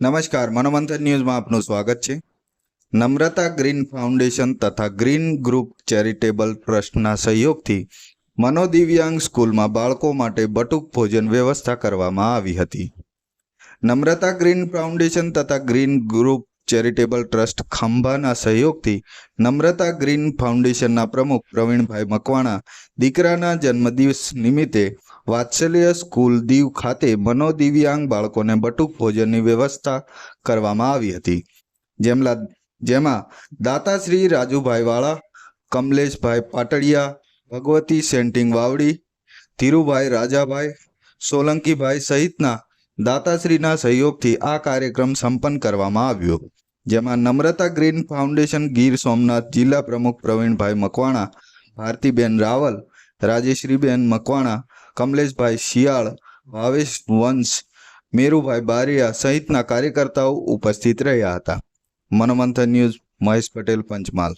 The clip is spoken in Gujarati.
નમસ્કાર, મનોમંથન ન્યૂઝમાં આપનું સ્વાગત છે. નમ્રતા ગ્રીન ફાઉન્ડેશન તથા ગ્રીન ગ્રુપ ચેરિટેબલ ટ્રસ્ટના સહયોગથી મનોદિવ્યાંગ સ્કૂલમાં બાળકો માટે બટુક ભોજન વ્યવસ્થા કરવામાં આવી હતી. નમ્રતા ગ્રીન ફાઉન્ડેશન તથા ગ્રીન ગ્રુપ ચેરિટેબલ ટ્રસ્ટ ખંભાના સહયોગથી નમ્રતા ગ્રીન ફાઉન્ડેશનના પ્રમુખ પ્રવીણભાઈ મકવાણા દીકરાના જન્મદિવસ નિમિત્તે વાત્સલ્ય સ્કૂલ દીવ ખાતે મનોદિવ્યાંગ બાળકોને બટુક ભોજનની વ્યવસ્થા કરવામાં આવી હતી. જેમલા, જેમાં દાતાશ્રી રાજુભાઈ વાળા, કમલેશભાઈ પાટડિયા, ભગવતી સેન્ટિંગ વાવડી, ધીરુભાઈ રાજાભાઈ, સોલંકીભાઈ સહિતના દાતાશ્રીના સહયોગથી આ કાર્યક્રમ સંપન્ન કરવામાં આવ્યો. જેમાં નમ્રતા ગ્રીન ફાઉન્ડેશન ગીર સોમનાથ જિલ્લા પ્રમુખ પ્રવીણભાઈ મકવાણા, ભારતીબેન રાવલ, રાજેશ્રીબેન મકવાણા, કમલેશભાઈ શિયાળ, ભાવેશ વંશ, મેરુભાઈ બારિયા સહિતના કાર્યકર્તાઓ ઉપસ્થિત રહ્યા હતા. મનોમંથન ન્યૂઝ મહેશ પટેલ, પંચમહાલ.